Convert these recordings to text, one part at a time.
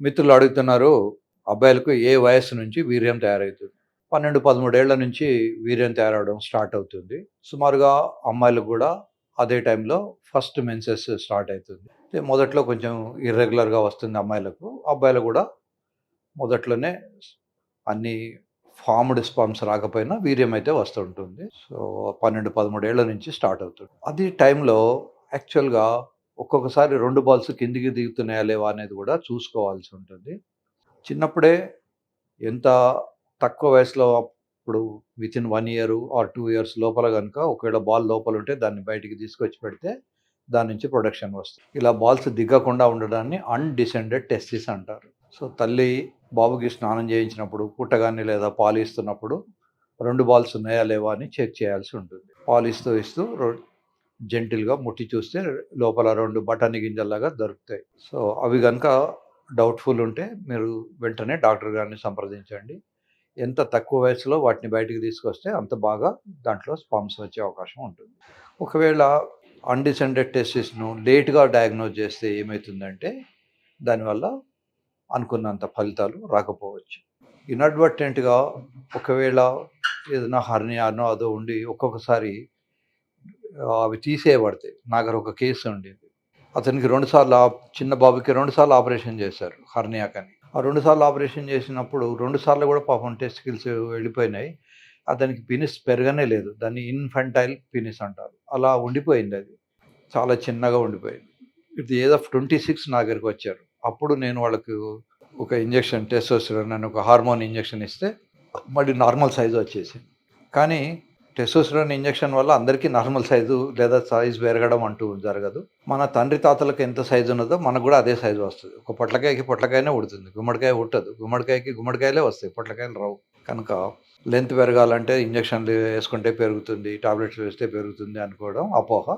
మిత్రులు అడుగుతున్నారు అబ్బాయిలకు ఏ వయస్సు నుంచి వీర్యం తయారవుతుంది? పన్నెండు పదమూడేళ్ళ నుంచి వీర్యం తయారవడం స్టార్ట్ అవుతుంది. సుమారుగా అమ్మాయిలకు కూడా అదే టైంలో ఫస్ట్ మెన్సెస్ స్టార్ట్ అవుతుంది. మొదట్లో కొంచెం ఇర్రెగ్యులర్గా వస్తుంది అమ్మాయిలకు. అబ్బాయిలు కూడా మొదట్లోనే అన్ని ఫార్మ్డ్ స్పమ్స్ రాకపోయినా వీర్యం అయితే వస్తుంటుంది సో పన్నెండు పదమూడేళ్ళ నుంచి స్టార్ట్ అవుతుంది. అది టైంలో యాక్చువల్గా ఒక్కొక్కసారి రెండు బాల్స్ కిందికి దిగుతున్నాయా లేవా అనేది కూడా చూసుకోవాల్సి ఉంటుంది. చిన్నప్పుడే ఎంత తక్కువ వయసులో ఇప్పుడు within one year or two years లోపల కనుక ఒకవేళ బాల్ లోపల ఉంటే దాన్ని బయటికి తీసుకొచ్చి పెడితే దాని నుంచి ప్రొడక్షన్ వస్తుంది. ఇలా బాల్స్ దిగకుండా ఉండడాన్ని అన్డిసెండెడ్ టెస్టిస్ అంటారు. సో తల్లి బాబుకి స్నానం చేయించినప్పుడు పుట్టగాని లేదా పాలు ఇస్తున్నప్పుడు రెండు బాల్స్ ఉన్నాయా లేవా అని చెక్ చేయాల్సి ఉంటుంది. పాలు ఇస్తూ ఇస్తూ జెంటిల్గా ముట్టి చూస్తే లోపల రెండు బఠానీ గింజల్లాగా దొరుకుతాయి. సో అవి కనుక డౌట్ఫుల్ ఉంటే మీరు వెంటనే డాక్టర్ గారిని సంప్రదించండి. ఎంత తక్కువ వయసులో వాటిని బయటికి తీసుకొస్తే అంత బాగా దాంట్లో స్పామ్స్ వచ్చే అవకాశం ఉంటుంది. ఒకవేళ అన్డిసెండెడ్ టెస్టిస్ను లేట్గా డయాగ్నోజ్ చేస్తే ఏమవుతుందంటే దానివల్ల అనుకున్నంత ఫలితాలు రాకపోవచ్చు. ఇన్అడ్వర్టెంట్గా ఒకవేళ ఏదైనా హర్నియానో అదో ఉండి ఒక్కొక్కసారి అవి తీసేయబడతాయి. నాకు ఒక కేసు ఉండేది. అతనికి రెండుసార్లు చిన్న బాబుకి రెండుసార్లు ఆపరేషన్ చేశారు హర్నియాకని ఆ రెండుసార్లు ఆపరేషన్ చేసినప్పుడు రెండుసార్లు కూడా పాపం టెస్టికల్స్ వెళ్ళిపోయినాయి. అతనికి పినిస్ పెరగనే లేదు. దాన్ని ఇన్ఫంటైల్ పినిస్ అంటారు. అలా ఉండిపోయింది అది. చాలా చిన్నగా ఉండిపోయింది. ఇది ఏదో ట్వంటీ సిక్స్ నా దగ్గరికి వచ్చారు. అప్పుడు నేను వాళ్ళకు ఒక ఇంజెక్షన్ టెస్ట్ అని ఒక హార్మోన్ ఇంజెక్షన్ ఇస్తే మళ్ళీ నార్మల్ సైజు వచ్చేసింది. కానీ టెస్టోస్టెరోన్ ఇంజెక్షన్ వల్ల అందరికీ నార్మల్ సైజు లేదా సైజు పెరగడం అంటూ జరగదు. మన తండ్రి తాతలకు ఎంత సైజు ఉన్నదో మనకు కూడా అదే సైజు వస్తుంది. ఒక పొట్లకాయకి పొట్లకాయనే ఉడుతుంది. గుమ్మడికాయ ఉట్టదు. గుమ్మడికాయకి గుమ్మడికాయలే వస్తాయి. పొట్లకాయలు రావు. కనుక లెంత్ పెరగాలంటే ఇంజక్షన్లు వేసుకుంటే పెరుగుతుంది టాబ్లెట్స్ వేస్తే పెరుగుతుంది అనుకోవడం అపోహ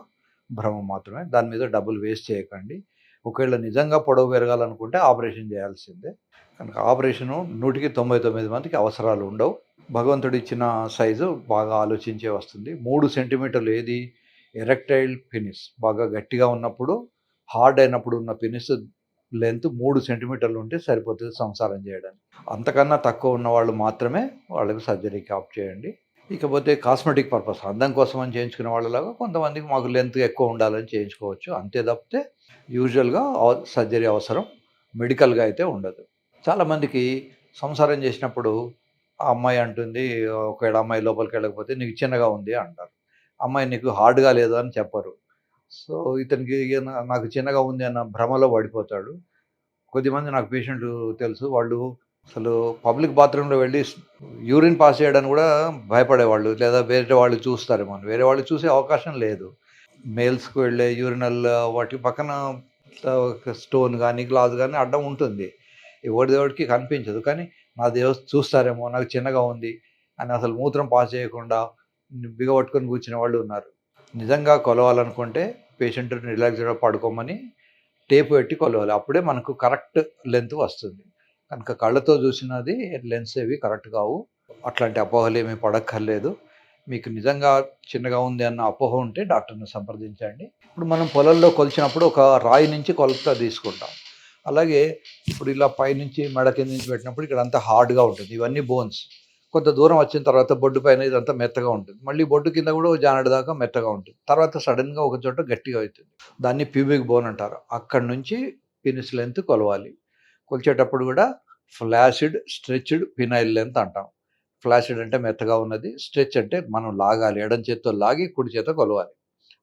భ్రమ మాత్రమే. దాని మీద డబ్బులు వేస్ట్ చేయకండి. ఒకవేళ నిజంగా పొడవు పెరగాలనుకుంటే ఆపరేషన్ చేయాల్సిందే. కనుక ఆపరేషను నూటికి తొంభై తొమ్మిది మందికి అవసరాలు ఉండవు. భగవంతుడు ఇచ్చిన సైజు బాగా ఆలోచించే వస్తుంది. మూడు సెంటీమీటర్లు ఏది? Erectile penis. బాగా గట్టిగా ఉన్నప్పుడు హార్డ్ అయినప్పుడు ఉన్న పెనిస్ లెంత్ మూడు సెంటీమీటర్లు ఉంటే సరిపోతుంది సంసారం చేయడానికి. అంతకన్నా తక్కువ ఉన్న వాళ్ళు మాత్రమే వాళ్ళకి సర్జరీకి ఆప్ చేయండి. ఇకపోతే కాస్మెటిక్ పర్పస్ అందం కోసం అని చేయించుకునే వాళ్ళలాగా కొంతమందికి మాకు లెంత్ ఎక్కువ ఉండాలని చేయించుకోవచ్చు. అంతే తప్పితే యూజువల్గా సర్జరీ అవసరం మెడికల్గా అయితే ఉండదు. చాలామందికి సంసారం చేసినప్పుడు ఆ అమ్మాయి అంటుంది ఒకవేళ అమ్మాయి లోపలికి వెళ్ళకపోతే నీకు చిన్నగా ఉంది అంటారు. అమ్మాయి నీకు హార్డ్గా లేదు అని చెప్పరు. సో ఇతనికి నాకు చిన్నగా ఉంది అన్న భ్రమలో పడిపోతాడు. కొద్దిమంది నాకు పేషెంట్లు తెలుసు. వాళ్ళు అసలు పబ్లిక్ బాత్రూంలో వెళ్ళి యూరిన్ పాస్ చేయడానికి కూడా భయపడేవాళ్ళు లేదా వేరే వాళ్ళు చూస్తారేమో అని. వేరే వాళ్ళు చూసే అవకాశం లేదు. మేల్స్కి వెళ్ళే యూరినల్ వాటి పక్కన స్టోన్ కానీ గ్లాస్ కానీ అడ్డం ఉంటుంది. ఎవరిదేవాడికి కనిపించదు. కానీ నా దేవ చూస్తారేమో నాకు చిన్నగా ఉంది అని అసలు మూత్రం పాస్ చేయకుండా బిగబట్టుకొని కూర్చునే వాళ్ళు ఉన్నారు. నిజంగా కొలవాలనుకుంటే పేషెంట్ని రిలాక్స్గా పడుకోమని టేప్ పెట్టి కొలవాలి. అప్పుడే మనకు కరెక్ట్ లెంత్ వస్తుంది. కనుక కళ్ళతో చూసినది లెన్స్ ఏవి కరెక్ట్ కావు. అట్లాంటి అపోహలు ఏమీ పడక్కర్లేదు. మీకు నిజంగా చిన్నగా ఉంది అన్న అపోహ ఉంటే డాక్టర్ని సంప్రదించండి. ఇప్పుడు మనం పొలంలో కొలిచినప్పుడు ఒక రాయి నుంచి కొలత తీసుకుంటాం. అలాగే ఇప్పుడు ఇలా పైనుంచి మెడ కింద నుంచి పెట్టినప్పుడు ఇక్కడ అంతా హార్డ్గా ఉంటుంది. ఇవన్నీ బోన్స్. కొంత దూరం వచ్చిన తర్వాత బొడ్డు పైన ఇదంతా మెత్తగా ఉంటుంది. మళ్ళీ బొడ్డు కింద కూడా జానడి దాకా మెత్తగా ఉంటుంది. తర్వాత సడన్గా ఒక చోట గట్టిగా అవుతుంది. దాన్ని ప్యూబిక్ బోన్ అంటారు. అక్కడి నుంచి పినిస్ లెంత్ కొలవాలి. కొలిచేటప్పుడు కూడా ఫ్లాసిడ్ స్ట్రెచ్డ్ పినైల్ లెంత్ అంటాం. ఫ్లాసిడ్ అంటే మెత్తగా ఉన్నది. స్ట్రెచ్ అంటే మనం లాగాలి. ఎడం చేత్తో లాగి కుడి చేత కొలవాలి.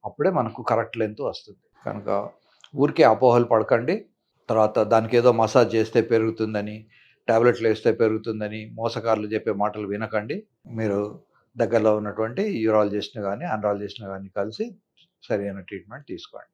అప్పుడే మనకు కరెక్ట్ లెంత్ వస్తుంది. కనుక ఊరికే అపోహలు పడకండి. తర్వాత దానికి ఏదో మసాజ్ చేస్తే పెరుగుతుందని టాబ్లెట్లు వేస్తే పెరుగుతుందని మోసకారులు చెప్పే మాటలు వినకండి. మీరు దగ్గరలో ఉన్నటువంటి యూరాలజిస్ట్ని కానీ అనరాలజిస్ట్ని కానీ కలిసి సరైన ట్రీట్మెంట్ తీసుకోండి.